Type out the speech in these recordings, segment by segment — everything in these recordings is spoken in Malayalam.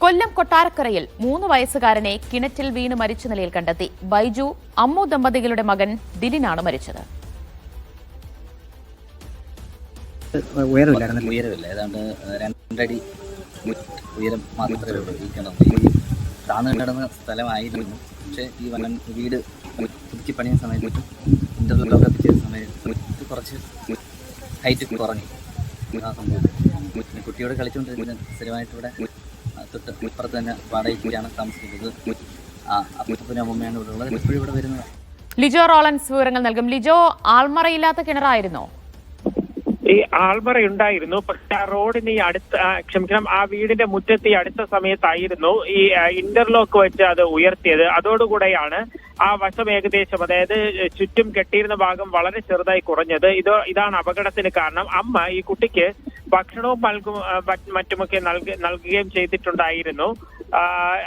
കൊല്ലം കൊട്ടാരക്കരയിൽ മൂന്ന് വയസ്സുകാരനെ കിണറ്റിൽ വീണ് മരിച്ച നിലയിൽ കണ്ടെത്തി. ബൈജു അമ്മു ദമ്പതികളുടെ മകൻ ദിലിനാണ് മരിച്ചത്. രണ്ടടി മാത്രമേ ഉള്ളൂ സ്ഥലമായിരുന്നു. പക്ഷേ ഈ വനം വീട് പുതുക്കി കുറച്ച് ഹൈറ്റ് കുറഞ്ഞു. കുട്ടിയോട് കളിച്ചുകൊണ്ടിരുന്ന സ്ഥിരമായിട്ട് ഇവിടെ തൊട്ട് ഇപ്പുറത്ത് തന്നെ വാടകയ്ക്കാണ് താമസിക്കുന്നത്. ആ അമ്മമ്മയാണ് ഇവിടെ ഉള്ളത്. എപ്പോഴും ഇവിടെ വരുന്നത്. ലിജോ റോളൻസ് വിവരങ്ങൾ നൽകും. ലിജോ ആൾമറയില്ലാത്ത കിണറായിരുന്നോ? ഈ ആൾമറ ഉണ്ടായിരുന്നു. പക്ഷെ ആ റോഡിന് ഈ അടുത്ത ക്ഷമിക്കണം ആ വീടിന്റെ മുറ്റത്ത് ഈ അടുത്ത സമയത്തായിരുന്നു ഈ ഇന്റർലോക്ക് വെച്ച് അത് ഉയർത്തിയത്. അതോടുകൂടെയാണ് ആ വശം ഏകദേശം അതായത് ചുറ്റും കെട്ടിയിരുന്ന ഭാഗം വളരെ ചെറുതായി കുറഞ്ഞത്. ഇത് ഇതാണ് അപകടത്തിന് കാരണം. അമ്മ ഈ കുട്ടിക്ക് ഭക്ഷണവും നൽകും മറ്റുമൊക്കെ നൽക നൽകുകയും ചെയ്തിട്ടുണ്ടായിരുന്നു.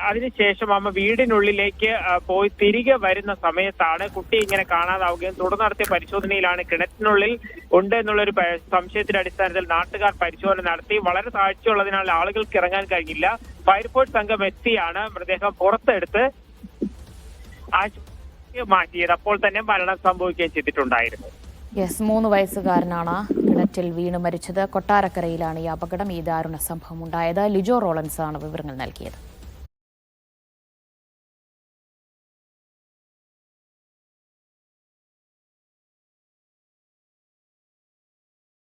അതിനുശേഷം അമ്മ വീടിനുള്ളിലേക്ക് പോയി തിരികെ വരുന്ന സമയത്താണ് കുട്ടി ഇങ്ങനെ കാണാതാവുകയും തുടർന്ന് നടത്തിയ പരിശോധനയിലാണ് കിണറ്റിനുള്ളിൽ ഉണ്ട് എന്നുള്ളൊരു സംശയത്തിന്റെ അടിസ്ഥാനത്തിൽ നാട്ടുകാർ പരിശോധന നടത്തി. വളരെ താഴ്ചയുള്ളതിനാൽ ആളുകൾക്ക് ഇറങ്ങാൻ കഴിഞ്ഞില്ല. ഫയർഫോഴ്സ് സംഘം എത്തിയാണ് മൃതദേഹം പുറത്തെടുത്ത് ആശുപത്രി മാറ്റിയത്. അപ്പോൾ തന്നെ മരണം സംഭവിക്കുകയും ചെയ്തിട്ടുണ്ടായിരുന്നു. യെസ് മൂന്ന് വയസ്സുകാരനാണ് കിണറ്റിൽ വീണ് മരിച്ചത്. കൊട്ടാരക്കരയിലാണ് ഈ അപകടം. ഈ ദാരുണ സംഭവം ഉണ്ടായത്. ലിജോ റോളൻസ് ആണ് വിവരങ്ങൾ നൽകിയത്.